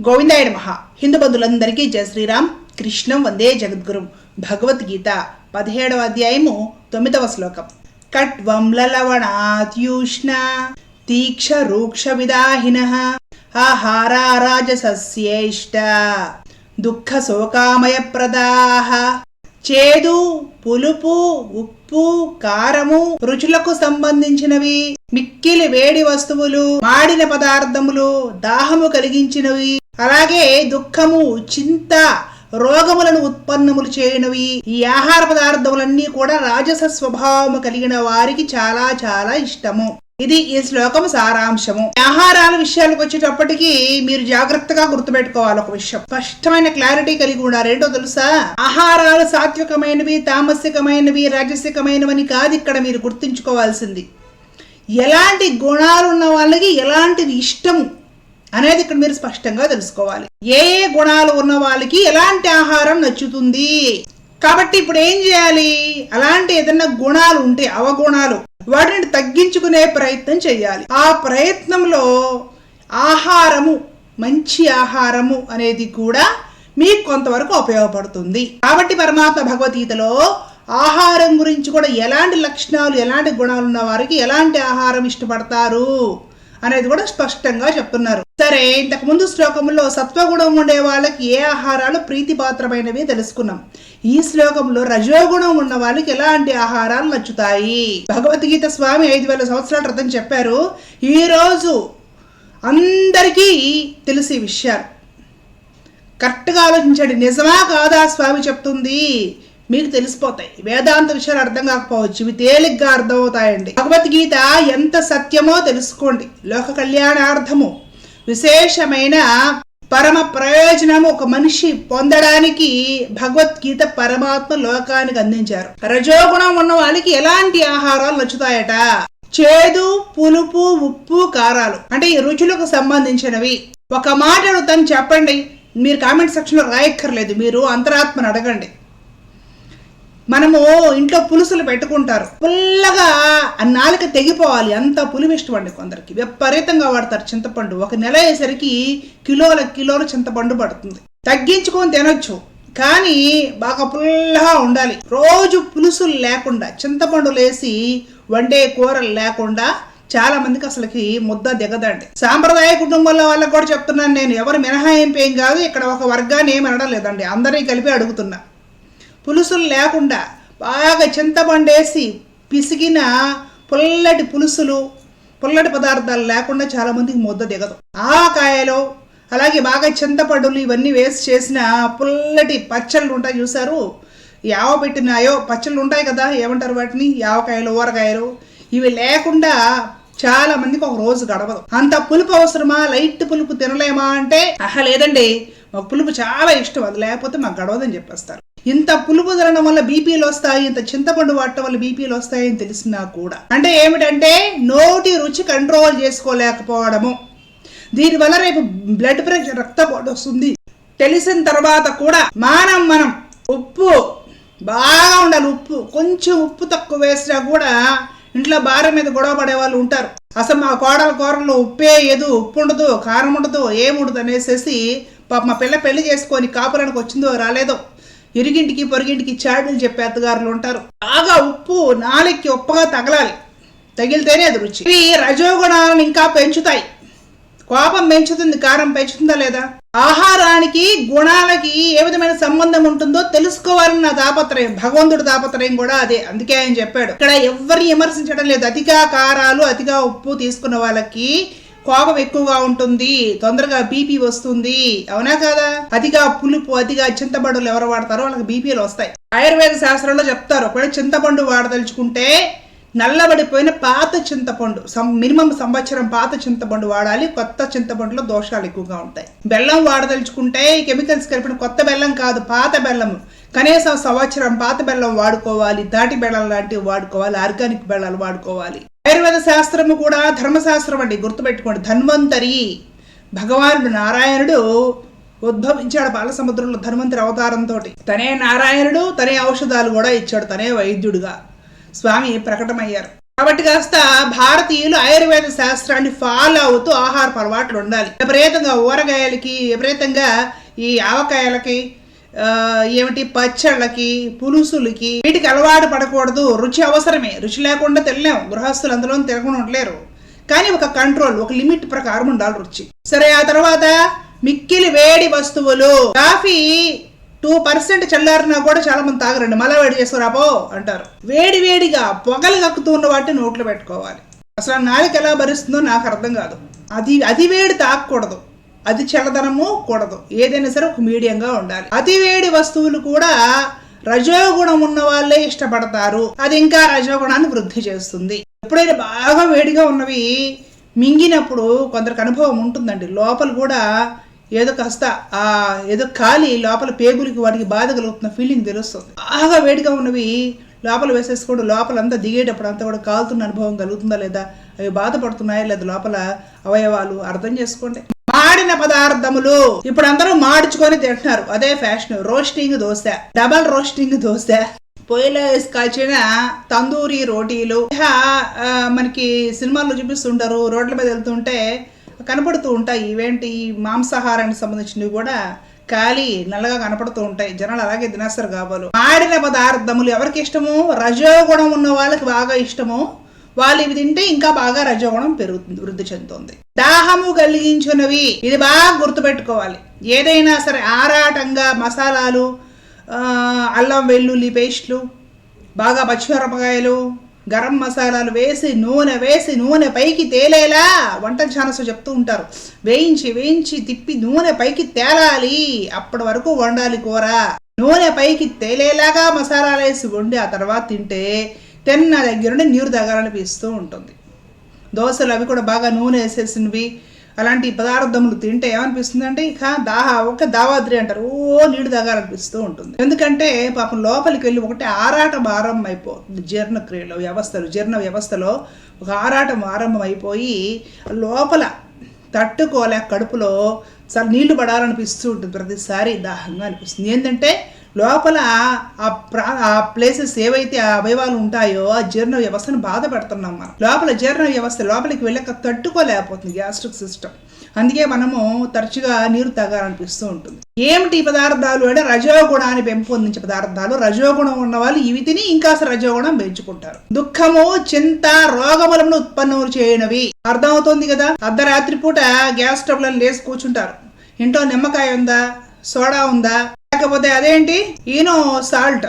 గోవిందాయ మహా హిందూ బంధులందరికీ జయ శ్రీరామ్. కృష్ణం వందే జగద్గురు. భగవద్గీత పదిహేడవ అధ్యాయము తొమ్మిదవ శ్లోకం. కట్వం లలవణాత్యూష్ణ తీక్ష రూక్ష విదాహిన. ఆహారారాజసస్యేష్ట దుఃఖ శోకామయ ప్రదాహ చేదు పులుపు ఉప్పు కారము రుచులకు సంబంధించినవి. మిక్కిలి వేడి వస్తువులు మాడిన పదార్థములు దాహము కలిగించినవి. అలాగే దుఃఖము చింత రోగములను ఉత్పన్నములు చేయనివి. ఈ ఆహార పదార్థములన్నీ కూడా రాజస స్వభావము కలిగిన వారికి చాలా చాలా ఇష్టము. ఇది ఈ శ్లోకం సారాంశము. ఆహారాల విషయాలకు వచ్చేటప్పటికి మీరు జాగ్రత్తగా గుర్తుపెట్టుకోవాలి ఒక విషయం. స్పష్టమైన క్లారిటీ కలిగి ఉండాలి. ఏంటో తెలుసా? ఆహారాలు సాత్వికమైనవి తామసికమైనవి రాజసికమైనవని కాదు ఇక్కడ మీరు గుర్తుంచుకోవాల్సింది. ఎలాంటి గుణాలు ఉన్న వాళ్ళకి ఎలాంటిది ఇష్టము? అనేది ఇక్కడ మీరు స్పష్టంగా తెలుసుకోవాలి. ఏ ఏ గుణాలు ఉన్న వాళ్ళకి ఎలాంటి ఆహారం నచ్చుతుంది? కాబట్టి ఇప్పుడు ఏం చేయాలి? అలాంటి ఏదైనా గుణాలు ఉంటే అవగుణాలు వాటిని తగ్గించుకునే ప్రయత్నం చేయాలి. ఆ ప్రయత్నంలో ఆహారము మంచి ఆహారము అనేది కూడా మీకు కొంతవరకు ఉపయోగపడుతుంది. కాబట్టి పరమాత్మ భగవద్గీతలో ఆహారం గురించి కూడా ఎలాంటి లక్షణాలు ఎలాంటి గుణాలు ఉన్న వారికి ఎలాంటి ఆహారం ఇష్టపడతారు అనేది కూడా స్పష్టంగా చెప్తున్నారు. సరే ఇంతకుముందు శ్లోకంలో సత్వగుణం ఉండే వాళ్ళకి ఏ ఆహారాలు ప్రీతిపాత్రమైనవి తెలుసుకున్నాం. ఈ శ్లోకంలో రజోగుణం ఉన్న వాళ్ళకి ఎలాంటి ఆహారాలు నచ్చుతాయి? భగవద్గీత స్వామి ఐదు వేల సంవత్సరాల క్రితం చెప్పారు ఈ రోజు అందరికీ తెలిసి విషయాలు. కరెక్ట్గా ఆలోచించండి. నిజమా కాదా స్వామి చెప్తుంది. మీకు తెలిసిపోతాయి. వేదాంత విషయాలు అర్థం కాకపోవచ్చు. ఇవి తేలిగ్గా అర్థమవుతాయండి. భగవద్గీత ఎంత సత్యమో తెలుసుకోండి. లోక కళ్యాణార్థము. విశేషమైన పరమ ప్రయోజనము ఒక మనిషి పొందడానికి భగవద్గీత పరమాత్మ లోకానికి అందించారు. రజోగుణం ఉన్న వాళ్ళకి ఎలాంటి ఆహారాలు నచ్చుతాయట? చేదు పులుపు ఉప్పు కారాలు. అంటే ఈ రుచులకు సంబంధించినవి. ఒక మాట తను చెప్పండి. మీరు కామెంట్ సెక్షన్లో రాయక్కర్లేదు. మీరు అంతరాత్మను అడగండి. మనము ఇంట్లో పులుసులు పెట్టుకుంటారు. పుల్లగా ఆ నాలుక తెగిపోవాలి. అంత పులుపు ఇష్టం అండి కొందరికి. విపరీతంగా వాడతారు చింతపండు. ఒక నెల అయ్యేసరికి కిలోల కిలోల చింతపండు పడుతుంది. తగ్గించుకొని తినొచ్చు. కానీ బాగా పుల్లగా ఉండాలి. రోజు పులుసులు లేకుండా చింతపండు లేసి వండే కూరలు లేకుండా చాలా మందికి అసలుకి ముద్ద దిగదండి. సాంప్రదాయ కుటుంబంలో వాళ్ళకి కూడా చెప్తున్నాను నేను. ఎవరు మినహాయింపు ఏం కాదు. ఇక్కడ ఒక వర్గాన్ని ఏమి అనడం లేదండి. అందరినీ కలిపి అడుగుతున్నా. పులుసులు లేకుండా బాగా చింతపండేసి పిసిగిన పుల్లటి పులుసులు పుల్లటి పదార్థాలు లేకుండా చాలామందికి ముద్ద దిగదు. ఆకాయలో అలాగే బాగా చింతపండులు ఇవన్నీ వేసి చేసిన పుల్లటి పచ్చళ్ళు ఉంటాయి చూసారు యావ పెట్టినాయో? పచ్చళ్ళు ఉంటాయి కదా ఏమంటారు వాటిని? యావకాయలు ఊరగాయలు ఇవి లేకుండా చాలా మందికి ఒక రోజు గడవదు. అంత పులుపు అవసరమా? లైట్ పులుపు తినలేమా అంటే అహ లేదండి. మాకు పులుపు చాలా ఇష్టం. అది లేకపోతే మాకు గడవదని చెప్పేస్తారు. ఇంత పులుపు తినడం వల్ల బీపీలు వస్తాయి ఇంత చింతపండు వాడటం వల్ల బీపీలు వస్తాయి అని తెలిసినా కూడా. అంటే ఏమిటంటే నోటి రుచి కంట్రోల్ చేసుకోలేకపోవడము. దీనివల్ల రేపు బ్లడ్ ప్రెషర్ రక్తపోటు వస్తుంది. తెలిసిన తర్వాత కూడా మానం మనం ఉప్పు బాగా ఉండాలి ఉప్పు. కొంచెం ఉప్పు తక్కువ వేసినా కూడా ఇంట్లో భార్య మీద గొడవ పడే వాళ్ళు ఉంటారు. అసలు మా కోడల కూరలో ఉప్పే ఏదు ఉప్పు ఉండదు కారం ఉండదు ఏముండదు అనేసేసి పాప మా పిల్ల పెళ్ళి చేసుకొని కాపురానికి వచ్చిందో రాలేదో ఇరుగింటికి పొరిగింటికి చాడులు చెప్పే అత్తగారులు ఉంటారు. బాగా ఉప్పు నాలుగుకి ఉప్పగా తగలాలి. తగిలితేనే అది రుచి. ఇవి రజోగుణాలను ఇంకా పెంచుతాయి. కోపం పెంచుతుంది కారం పెంచుతుందా లేదా? ఆహారానికి గుణాలకి ఏ విధమైన సంబంధం ఉంటుందో తెలుసుకోవాలని నా తాపత్రయం భగవంతుడి తాపత్రయం కూడా అదే. అందుకే ఆయన చెప్పాడు. ఇక్కడ ఎవరిని విమర్శించడం లేదు. అతిగా కారాలు అతిగా ఉప్పు తీసుకున్న వాళ్ళకి కోపం ఎక్కువగా ఉంటుంది తొందరగా బీపీ వస్తుంది. అవునా కదా? అతిగా పులుపు అతిగా చింతపండులు ఎవరు వాడతారో వాళ్ళకి బీపీలు వస్తాయి. ఆయుర్వేద శాస్త్రంలో చెప్తారు ఒకవేళ చింతపండు వాడదలుచుకుంటే నల్లబడిపోయిన పాత చింతపండు మినిమం సంవత్సరం పాత చింతపండు వాడాలి కొత్త చింతపండులో దోషాలు ఎక్కువగా ఉంటాయి. బెల్లం వాడదలుచుకుంటే కెమికల్స్ కలిపిన కొత్త బెల్లం కాదు పాత బెల్లం కనీసం సంవత్సరం పాత బెల్లం వాడుకోవాలి తాటి బెల్లం లాంటివి వాడుకోవాలి ఆర్గానిక్ బెల్లాలు వాడుకోవాలి. ఆయుర్వేద శాస్త్రము కూడా ధర్మశాస్త్రం అండి గుర్తుపెట్టుకోండి. ధన్వంతరి. భగవానుడు నారాయణుడు ఉద్భవించాడు బాలసముద్రంలో ధన్వంతరి అవతారంతో తనే నారాయణుడు తనే ఔషధాలు కూడా ఇచ్చాడు తనే వైద్యుడుగా. స్వామి ప్రకటమయ్యారు. కాబట్టి కాస్త భారతీయులు ఆయుర్వేద శాస్త్రాన్ని ఫాలో అవుతూ ఆహార అలవాట్లు ఉండాలి. విపరీతంగా ఊరగాయలకి విపరీతంగా ఈ ఆవకాయలకి ఏమిటి? పచ్చళ్ళకి పులుసులకి వీటికి అలవాటు పడకూడదు. రుచి అవసరమే. రుచి లేకుండా తెలియలేం. గృహస్థులు అందులో తినకుండా ఉండలేరు. కానీ ఒక కంట్రోల్ ఒక లిమిట్ ప్రకారం ఉండాలి రుచి. సరే ఆ తర్వాత మిక్కిలి వేడి వస్తువులు. కాఫీ టూ పర్సెంట్ చల్లారినా కూడా చాలా మంది తాగరండి. మళ్ళా వేడి చేసుకురాపో అంటారు. వేడి వేడిగా పొగలు కక్కుతూ ఉన్న వాటిని నోట్లో పెట్టుకోవాలి. అసలు నాలుగు ఎలా భరిస్తుందో నాకు అర్థం కాదు. అది అది వేడి తాగకూడదు. అది చల్లదనము కూడదు. ఏదైనా సరే ఒక మీడియంగా ఉండాలి. అతి వేడి వస్తువులు కూడా రజోగుణం ఉన్న వాళ్ళే ఇష్టపడతారు. అది ఇంకా రజోగుణాన్ని వృద్ధి చేస్తుంది. ఎప్పుడైనా బాగా వేడిగా ఉన్నవి మింగినప్పుడు కొందరికి అనుభవం ఉంటుందండి. లోపల కూడా ఏదో కాస్త ఆ ఏదో ఖాళీ లోపల పేగులకి వాటికి బాధ కలుగుతున్న ఫీలింగ్ తెలుస్తుంది. బాగా వేడిగా ఉన్నవి లోపల వేసేసుకోండి లోపల అంతా దిగేటప్పుడు అంతా కూడా కాలుతున్న అనుభవం కలుగుతుందా లేదా అవి బాధపడుతున్నాయా లేదా లోపల అవయవాలు అర్థం చేసుకోండి. మాడిన పదార్థములు. ఇప్పుడు అందరూ మాడుచుకొని తింటున్నారు. అదే fashion roasting dosa. Double roasting dosa. పొయ్యిలో వేసి కాల్చిన తందూరి రోటీలు. ఇహ, మనకి సినిమాల్లో చూపిస్తుంటారు. రోడ్ల మీద వెళ్తుంటే కనపడుతూ ఉంటాయి. ఇవేంటి? మాంసాహారానికి సంబంధించినవి కూడా ఖాళీ నల్లగా కనపడుతూ ఉంటాయి. జనాలు అలాగే తినేస్తారు కాబోలు ఆడిన పదార్థములు ఎవరికి ఇష్టము? రజోగుణం ఉన్న వాళ్ళకి బాగా ఇష్టము. వాళ్ళు ఇవి తింటే ఇంకా బాగా రజోగుణం పెరుగుతుంది వృద్ధి చెందుతుంది. దాహము కలిగించునవి ఇది బాగా గుర్తుపెట్టుకోవాలి. ఏదైనా సరే ఆరాటంగా మసాలాలు అల్లం వెల్లుల్లి పేస్ట్లు బాగా పచ్చిమిరపకాయలు గరం మసాలాలు వేసి నూనె వేసి నూనె పైకి తేలేలా వంటల ఛానల్స్ చెప్తూ ఉంటారు. వేయించి వేయించి తిప్పి నూనె పైకి తేలాలి. అప్పటి వరకు వండాలి కూర. నూనె పైకి తేలేలాగా మసాలాలు వేసి వండి ఆ తర్వాత తింటే తిన్న దగ్గర నుండి నీరు తగాలనిపిస్తూ ఉంటుంది. దోశలు అవి కూడా బాగా నూనె వేసేసినవి అలాంటి పదార్థములు తింటే ఏమనిపిస్తుంది అంటే ఇక దాహ ఒక దావాద్రి అంటారు. ఓ నీడు తాగాలనిపిస్తూ ఉంటుంది. ఎందుకంటే పాపం లోపలికి వెళ్ళి ఒకటి ఆరాటం ఆరంభం అయిపోతుంది జీర్ణక్రియలో వ్యవస్థలు జీర్ణ వ్యవస్థలో ఒక ఆరాటం ఆరంభం అయిపోయి లోపల తట్టుకోలేక కడుపులో చాలా నీళ్ళు పడాలనిపిస్తూ ఉంటుంది. ప్రతిసారి దాహంగా అనిపిస్తుంది. ఏంటంటే లోపల ఆ ప్రా ఆ ప్లేసెస్ ఏవైతే ఆ అవయవాలు ఉంటాయో ఆ జీర్ణ వ్యవస్థను బాధ పెడుతున్నాం మనం. లోపల జీర్ణ వ్యవస్థ లోపలికి వెళ్ళక తట్టుకోలేకపోతుంది గ్యాస్ట్రిక్ సిస్టమ్. అందుకే మనము తరచుగా నీరు తాగాలనిపిస్తూ ఉంటుంది. ఏమిటి పదార్థాలు అంటే రజోగుణాన్ని పెంపొందించే పదార్థాలు. రజోగుణం ఉన్న వాళ్ళు ఇవి తిని ఇంకా రజోగుణం పెంచుకుంటారు. దుఃఖము చింత రోగములను ఉత్పన్నం చేయనవి. అర్థమవుతోంది కదా? అర్ధరాత్రి పూట గ్యాస్ స్టవ్లను లేసి కూర్చుంటారు. ఇంట్లో నిమ్మకాయ ఉందా? సోడా ఉందా? లేకపోతే అదేంటి? Eno salt.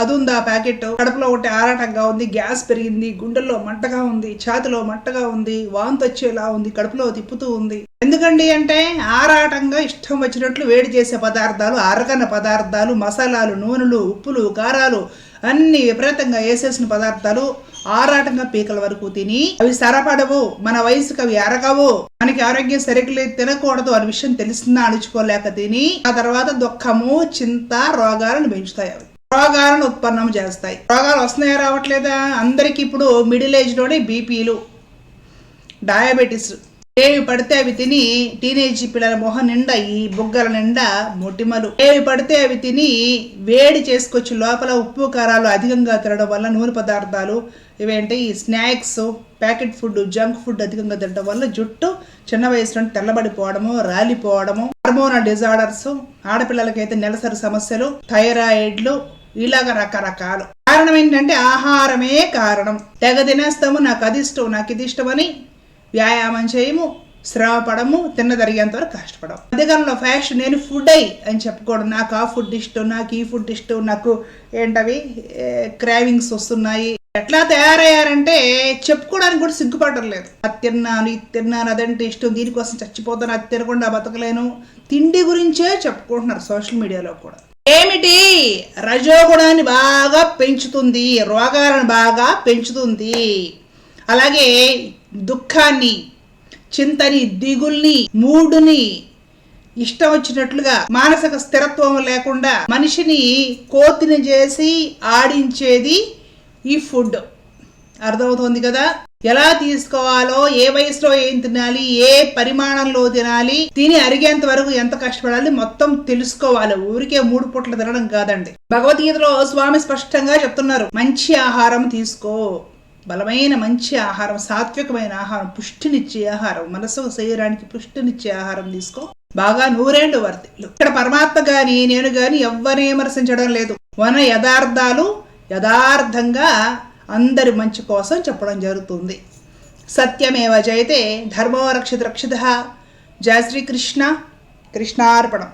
అది ఉందా ప్యాకెట్? కడుపులో ఒకటి ఆరాటంగా ఉంది గ్యాస్ పెరిగింది గుండెల్లో మంటగా ఉంది ఛాతిలో మంటగా ఉంది వాంతి వచ్చేలా ఉంది కడుపులో తిప్పుతూ ఉంది. ఎందుకండి అంటే ఆరాటంగా ఇష్టం వచ్చినట్లు వేడి చేసే పదార్థాలు అరగన పదార్థాలు మసాలాలు నూనెలు ఉప్పులు కారాలు అన్ని విపరీతంగా వేసేసిన పదార్థాలు ఆరాటంగా పీకల వరకు తిని అవి సరపడవు. మన వయసుకు అవి అరగవు మనకి ఆరోగ్యం సరిగ్గా తినకూడదు అనే విషయం తెలిసిందా అణుచుకోలేక తిని ఆ తర్వాత దుఃఖము చింత రోగాలను పెంచుతాయి అవి. రోగాలను ఉత్పన్నం చేస్తాయి. రోగాలు వస్తున్నాయా రావట్లేదా? అందరికి ఇప్పుడు మిడిల్ ఏజ్లోనే బీపీలు డయాబెటీస్ ఏవి పడితే అవి తిని టీనేజ్ పిల్లల మొహం నిండా ఈ బుగ్గల నిండా మొటిమలు. ఏవి పడితే అవి తిని వేడి చేసుకొచ్చి లోపల ఉప్పు కారాలు అధికంగా తినడం వల్ల నూనె పదార్థాలు ఇవేంటి ఈ snacks packet food junk food అధికంగా తినడం వల్ల జుట్టు చిన్న వయసులో తెల్లబడిపోవడము రాలిపోవడము హార్మోనల్ డిజార్డర్స్ ఆడపిల్లలకైతే నెలసరి సమస్యలు థైరాయిడ్లు ఇలాగ రకరకాలు. కారణం ఏంటంటే ఆహారమే కారణం. తెగ తినేస్తాము నాకు అది ఇష్టం నాకు ఇది ఇష్టమని వ్యాయామం చేయము శ్రమ పడము తిన్న వరకు కష్టపడము. మధ్యకాలంలో ఫ్యాషన్ నేను ఫుడ్ అయ్యి అని చెప్పుకోవడం నాకు ఆ ఫుడ్ ఇష్టం నాకు ఈ ఫుడ్ ఇష్టం నాకు ఏంటవి క్రావింగ్స్ వస్తున్నాయి. ఎట్లా తయారయ్యారంటే చెప్పుకోవడానికి కూడా సిగ్గుపడడం లేదు. అది తిన్నాను ఇది తిన్నాను అదంటే ఇష్టం దీనికోసం చచ్చిపోతాను అది తినకుండా బతకలేను. తిండి గురించే చెప్పుకుంటున్నారు సోషల్ మీడియాలో కూడా. ఏమిటి? రజోగుణాన్ని బాగా పెంచుతుంది రోగాలను బాగా పెంచుతుంది. అలాగే దుఃఖాన్ని చింతని దిగుల్ని మూడుని ఇష్టం వచ్చినట్లుగా మానసిక స్థిరత్వం లేకుండా మనిషిని కోతిని చేసి ఆడించేది ఈ ఫుడ్. అర్థమవుతుంది కదా? ఎలా తీసుకోవాలో ఏ వయసులో ఏం తినాలి ఏ పరిమాణంలో తినాలి తిని అరిగేంత వరకు ఎంత కష్టపడాలి మొత్తం తెలుసుకోవాలి. ఊరికే మూడు పూట్ల తినడం కాదండి. భగవద్గీతలో స్వామి స్పష్టంగా చెప్తున్నారు మంచి ఆహారం తీసుకో. బలమైన మంచి ఆహారం సాత్వికమైన ఆహారం పుష్టినిచ్చే ఆహారం మనసు శరీరానికి పుష్టినిచ్చే ఆహారం తీసుకో. బాగా నూరేండు వర్తిల్లు ఇక్కడ పరమాత్మ గాని నేను గాని ఎవ్వరిని విమర్శించడం లేదు. మన యథార్థాలు యథార్థంగా అందరి మంచి కోసం చెప్పడం జరుగుతుంది. సత్యమేవ జయతే ధర్మో రక్షిత రక్షిత. జయ శ్రీకృష్ణ కృష్ణార్పణం.